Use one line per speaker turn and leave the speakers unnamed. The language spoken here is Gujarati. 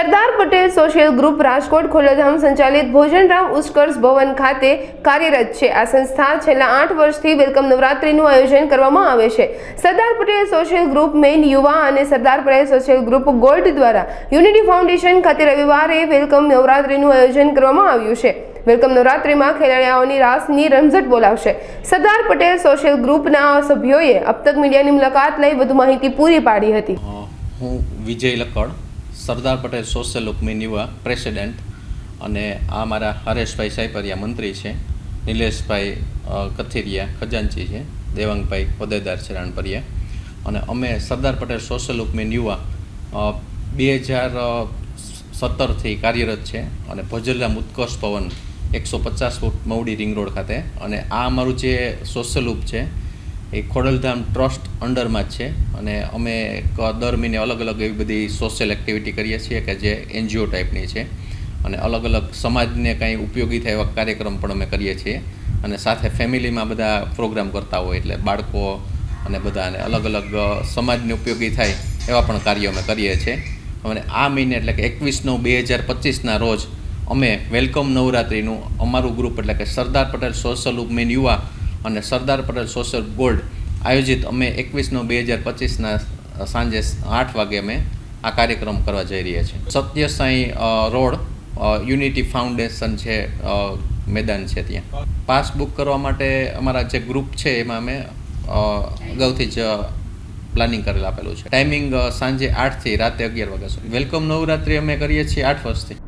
સરદાર પટેલ સોશિયલ ગ્રુપ રાજકોટ ખોલધામ સંચાલિત ભોજનરામ ઉત્કર્ષ ભવન ખાતે કાર્યરત છે. આ સંસ્થા છેલ્લા આઠ વર્ષથી વેલકમ નવરાત્રિનું આયોજન કરવામાં આવે છે. Sardar Patel social group main યુવા અને Sardar Patel social group gold દ્વારા યુનિટી ફાઉન્ડેશન ખાતે રવિવારે વેલકમ નવરાત્રિનું આયોજન કરવામાં આવ્યું છે. વેલકમ નવરાત્રિમાં ખેલાડીઓની રાસની રમઝટ બોલાવશે. સરદાર પટેલ સોશિયલ ગ્રુપના સભ્યોએ અબતક મીડિયાની મુલાકાત લઈ વધુ માહિતી પૂરી પાડી હતી.
હું વિજય લકડ. સરદાર પટેલ સોશિયલ ઉપમીન યુવા પ્રેસિડેન્ટ અને આ મારા હરેશભાઈ સાયપરિયા મંત્રી છે, નિલેશભાઈ કથિરિયા ખજાનચી છે, દેવાંગભાઈ પદેદાર છે, રાણપરિયા. અને અમે સરદાર પટેલ સોશિયલ ઉપમેન યુવા બે હજાર સત્તરથી કાર્યરત છે અને ભજરરામ ઉત્કર્ષ ભવન એકસો પચાસ ફૂટ મવડી રિંગ રોડ ખાતે. અને આ અમારું જે સોશિયલ ઉપ છે એ ખોડલધામ ટ્રસ્ટ અંડરમાં જ છે અને અમે દર મહિને અલગ અલગ એવી બધી સોશિયલ એક્ટિવિટી કરીએ છીએ કે જે એનજીઓ ટાઈપની છે. અને અલગ અલગ સમાજને કાંઈ ઉપયોગી થાય એવા કાર્યક્રમ પણ અમે કરીએ છીએ. અને સાથે ફેમિલીમાં બધા પ્રોગ્રામ કરતા હોય એટલે બાળકો અને બધાને અલગ અલગ સમાજને ઉપયોગી થાય એવા પણ કાર્યો અમે કરીએ છીએ. અને આ મહિને એટલે કે એકવીસ નવ બે હજાર પચીસના રોજ અમે વેલકમ નવરાત્રિનું અમારું ગ્રુપ એટલે કે સરદાર પટેલ સોશિયલ ઉપમેન યુવા અને સરદાર પટેલ સોશિયલ ગોલ્ડ આયોજિત અમે એકવીસનો બે હજાર પચીસના સાંજે આઠ વાગે અમે આ કાર્યક્રમ કરવા જઈ રહ્યા છીએ. Satya Sai road unity foundation છે મેદાન છે ત્યાં. પાસ બુક કરવા માટે અમારા જે ગ્રુપ છે એમાં અમે અગાઉથી જ પ્લાનિંગ કરેલ આપેલું છે. ટાઈમિંગ સાંજે આઠથી રાતે અગિયાર વાગ્યા સુધી. વેલકમ નવરાત્રિ અમે કરીએ છીએ આઠ વર્ષથી.